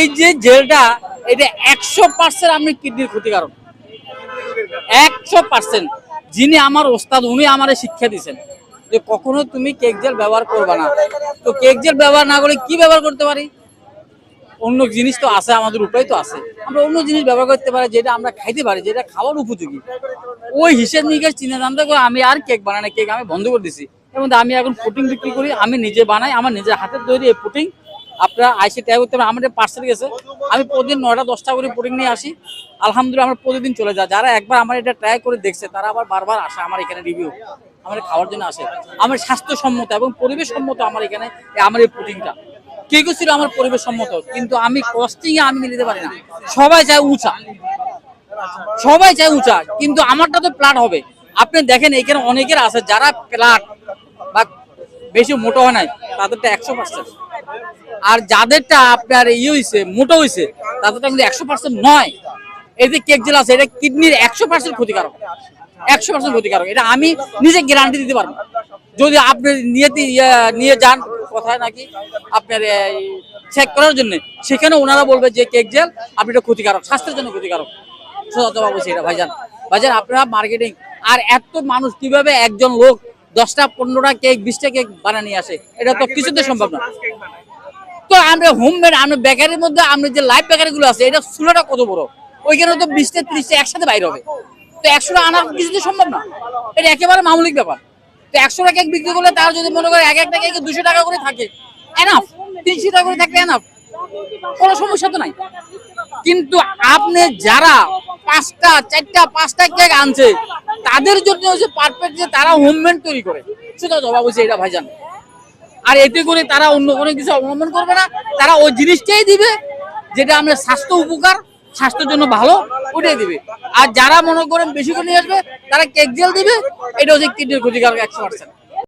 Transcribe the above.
এই যে জেলটা, এটা একশো পার্সেন্ট কিডনির ক্ষতিকারক। একশো পার্সেন্ট যিনি আমার ওস্তাদ, উনি আমার শিক্ষা যে কখনো তুমি কেক জেল ব্যবহার করবে না। তো কেক জেল ব্যবহার না কি ব্যবহার করতে পারি? অন্য জিনিস তো আছে, আমাদের উপায় তো আছে। আমরা অন্য জিনিস ব্যবহার করতে পারি যেটা আমরা খাইতে পারি, যেটা খাওয়ার উপযোগী। ওই হিসেব নিকেশ চিন্তা জানতে করে আমি আর কেক বানাই না, কেক আমি বন্ধ করে দিছি। এবং আমি এখন পুটিং বিক্রি করি, আমি নিজে বানাই, আমার নিজের হাতের তৈরি এই পুটিং আপনারা আইসে ট্যাগ করতে আমার পার্সেল গেছে, আমি প্রতিদিন নয়টা, দশটা করে পুটিং নিয়ে আসি। আলহামদুলিল্লাহ, আমার প্রতিদিন চলে যায়। যারা একবার আমার এটা ট্রাই করে দেখছে, তারা আবার বারবার আসে আমার এখানে রিভিউ আমার খাওয়ার জন্য আসে। আমার স্বাস্থ্যসম্মত এবং পরিবেশ সম্মত আমার এখানে আমার এই পুটিংটা কে ছিল আমার পরিবেশ সম্মত কিন্তু আমি কস্টিং এ আমি মিলিতে পারি না। সবাই চায় উঁচা। সবাই চায় উঁচা। কিন্তু আমারটা তো প্লাট হবে। আপনি দেখেন, এখানে অনেকের আছে, যারা প্লাট বা বেশি মোটা হয় নাই, তাদেরটা একশো পার্সেন্ট আর যাদেরটা আপনার ইয়ে হয়েছে মোটা হয়েছে তাদেরটা কিন্তু একশো পার্সেন্ট নয়। এই যে কেক জেল আছে এটা কিডনির একশো পার্সেন্ট ক্ষতিকারক। একশো পার্সেন্ট ক্ষতিকারক। এটা আমি নিজে গ্যারান্টি দিতে পারব। যদি আপনি নিয়েতে ইয়ে- নিয়ে যান কোথায় নাকি আপনার চেক করার জন্য সেখানে ওনারা বলবে যে কেক জেল আপনি এটা ক্ষতিকারক স্বাস্থ্যের জন্য ক্ষতিকারক। সততা বলছি এটা ভাইজান। ভাইজান আপনারা মার্কেটিং আর এত মানুষ কীভাবে একজন লোক দশটা পনেরোটা কেক বিশটা কেক বানিয়ে নিয়ে আসে এটা তো কিছুতে সম্ভব না। তো আমরা হোম মেড আমরা বেকারির মধ্যে, আমরা যে লাইভ বেকারি গুলো আছে, এটা কত বড়? ওইখানে তো বিশটা, ত্রিশটা একসাথে হবে। তো একশোটা আনা কিছুতে সম্ভব না। এটা একেবারে মামুলিক ব্যাপার। তো একশোটা কেক বিক্রি করলে তার যদি মনে করে এক একটা কেকে দুশো টাকা করে থাকে এনাফ তিনশো টাকা করে থাকলে এনাফ কোনো সমস্যা তো নাই। কিন্তু আপনি যারা পাঁচটা, চারটা, পাঁচটা কেক আনছে, তাদের জন্য হচ্ছে পারফেক্ট যে তারা হোমমেড তৈরি করে, সেটা জবাব হচ্ছে এটা ভাইজান। আর এতে করে তারা অন্য কোনো কিছু অবলম্বন করবে না। তারা ওই জিনিসটাই দিবে যেটা আমরা স্বাস্থ্য উপকার, স্বাস্থ্যের জন্য ভালো, ওটাই দিবে। আর যারা মনে করেন বেশি করে নিয়ে আসবে, তারা কেক জেল দিবে, এটা হচ্ছে কিডনির ক্ষতিকারক একশো পার্সেন্ট